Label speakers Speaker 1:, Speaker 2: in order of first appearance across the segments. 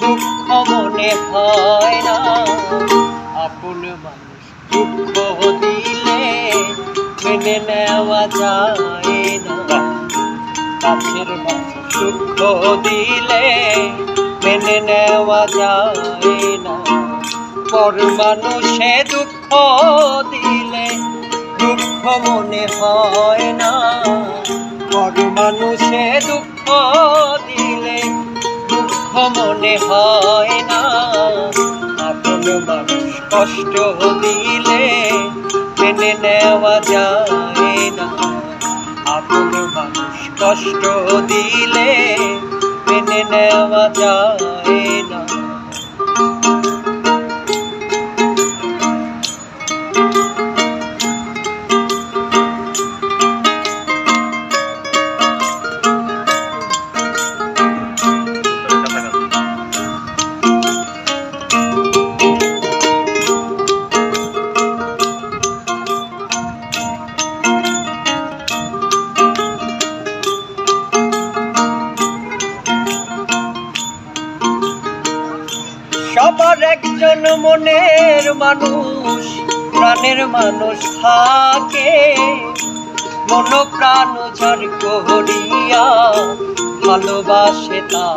Speaker 1: দুঃখ মনে হয় না। আপন মানুষ দুঃখ দিলে মেনে নেওয়া যায় না। কাছের মানুষ দুঃখ দিলে মেনে নেওয়া যায় না। পর মানুষে দুঃখ দিলে দুঃখ মনে হয় না। পর মানুষে দুঃখ দিলে মনে হয় না। আপন মানুষ কষ্ট দিলে মেনে নেওয়া যায় না। আপন মানুষ কষ্ট দিলে মেনে নেওয়া যায় সবার একজন মনের মানুষ, প্রাণের মানুষ থাকে। মন প্রাণ ঝার করিয়া ভালোবাসে তা।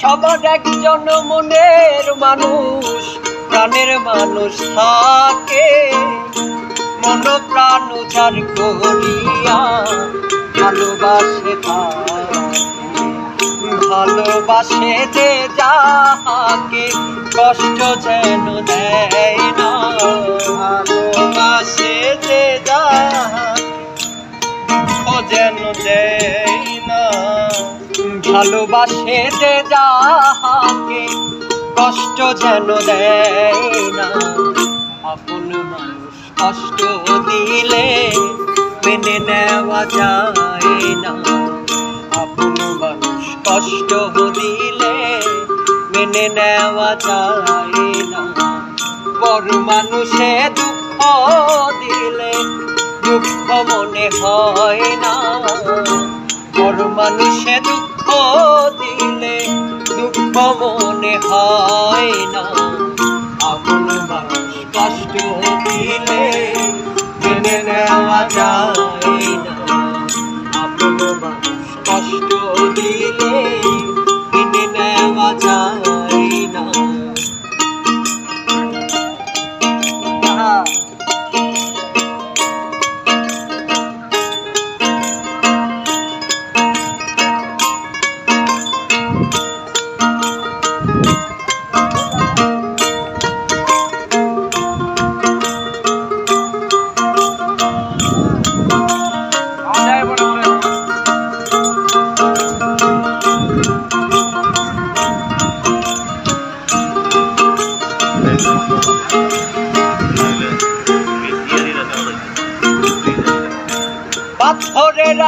Speaker 1: সবার একজন মনের মানুষ, প্রাণের মানুষ থাকে। মন প্রাণ উজার করিয়া ভালোবাসে। ভালোবাসে যে যাহাকে কষ্ট যেন দেয় না। ভালোবাসে যে যাহাকে যেন দেয় না। ভালোবাসে যে যাহাকে কষ্ট যেন দেয় না। আপন কষ্ট দিলে মেনে নেওয়া যায় না। আপন মানুষ কষ্ট দিলে মেনে নেওয়া যায় না। বড় মানুষে দুঃখ দিলে দুঃখ মনে হয় না। বড় মানুষে দুঃখ দিলে দুঃখ মনে হয় না। আপন মানুষ কষ্ট দিলে মেনে নেওয়া যায় না। আপন কষ্ট দিলে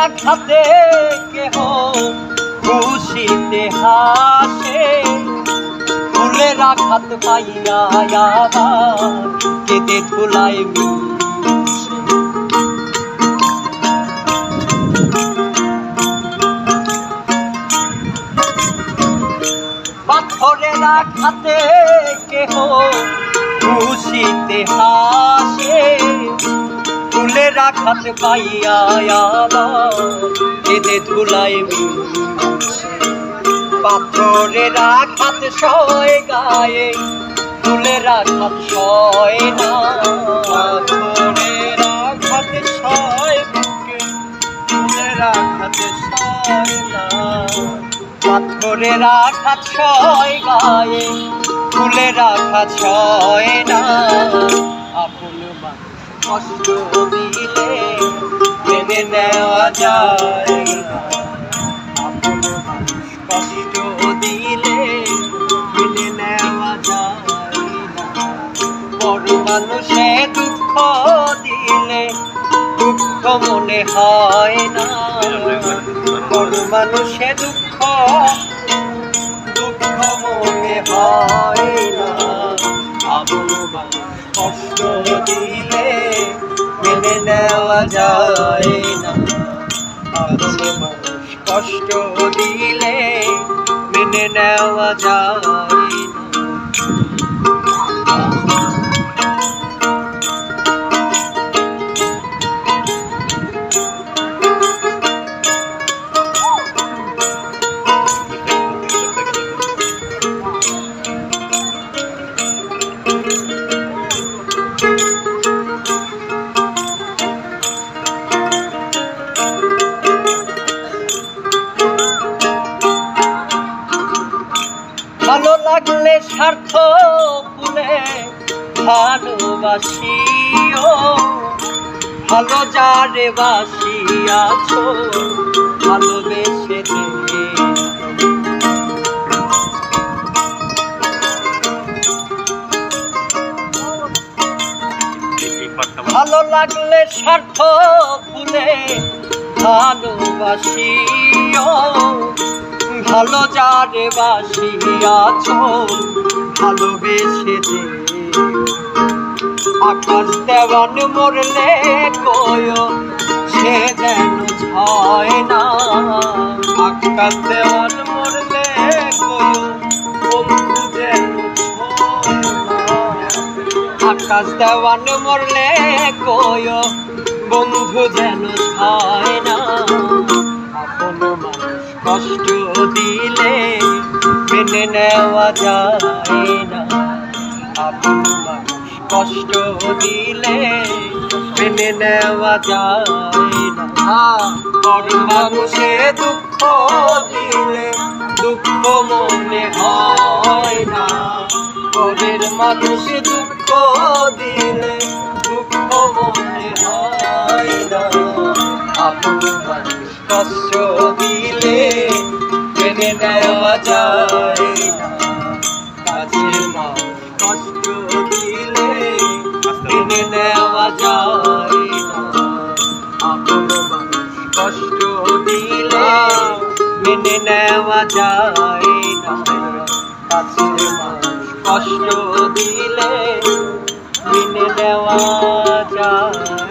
Speaker 1: আঘাতে কেহ খুশিতে হাসে। ফুলের আঘাত পাইয়া আবার কেঁদে ধুলায় পাথরের আঘাতে কেহ খুশিতে হাসে। ফুলের আঘাত পাইয়া আবার কেঁদে ধুলায় মিশে পাথরের আঘাত সয় গায়ে ফুলের আঘাত সয় না। পাথরের আঘাত সয় সয় না। পাথরের আঘাত সয় গায়ে ফুলের আঘাত সয় না। আপন কষ্ট দিলে মেনে নেওয়া যায় কষ্ট দিলে মেনে নেওয়া যায় বড় মানুষে দুঃখ দিলে দুঃখ মনে হয় না। বড় মানুষে দুঃখ দুঃখ মনে হয় না। আপন মানুষ কষ্ট দিলে মেনে নেওয়া যায় না। আপন মানুষ কষ্ট দিলে মেনে নেওয়া যায় লাগলে স্বার্থ ভুলে ভালোবাসিও। ভালো যারে বাসিয়াছ ভালোবেসে ভালো লাগলে স্বার্থ ভুলে ভালোবাসিও। ভালো যারে বাসিয়াছ ভালোবেসে দে আকাশ দেওয়ান মরলে কয়, সে যেন ছয় না। আকাশ দেওয়ান মরলে আকাশ দেওয়ান মরলে কয়, বন্ধু যেন ছয় না। কষ্ট দিলে মেনে নেওয়া যায় না। কষ্ট দিলে মেনে নেওয়া যায় না। মানুষে দুঃখ দিলে দুঃখ মনে হয় না। পরের মানুষে দুঃখ দিলে দুঃখ মনে হয় না। আপন মানুষ কষ্ট দিলে মেনে নেওয়া যায় কাছের মানুষ কষ্ট দিলে মেনে নেওয়া যায় আপন কষ্ট দিলে মেনে নেওয়া যায় নেওয়া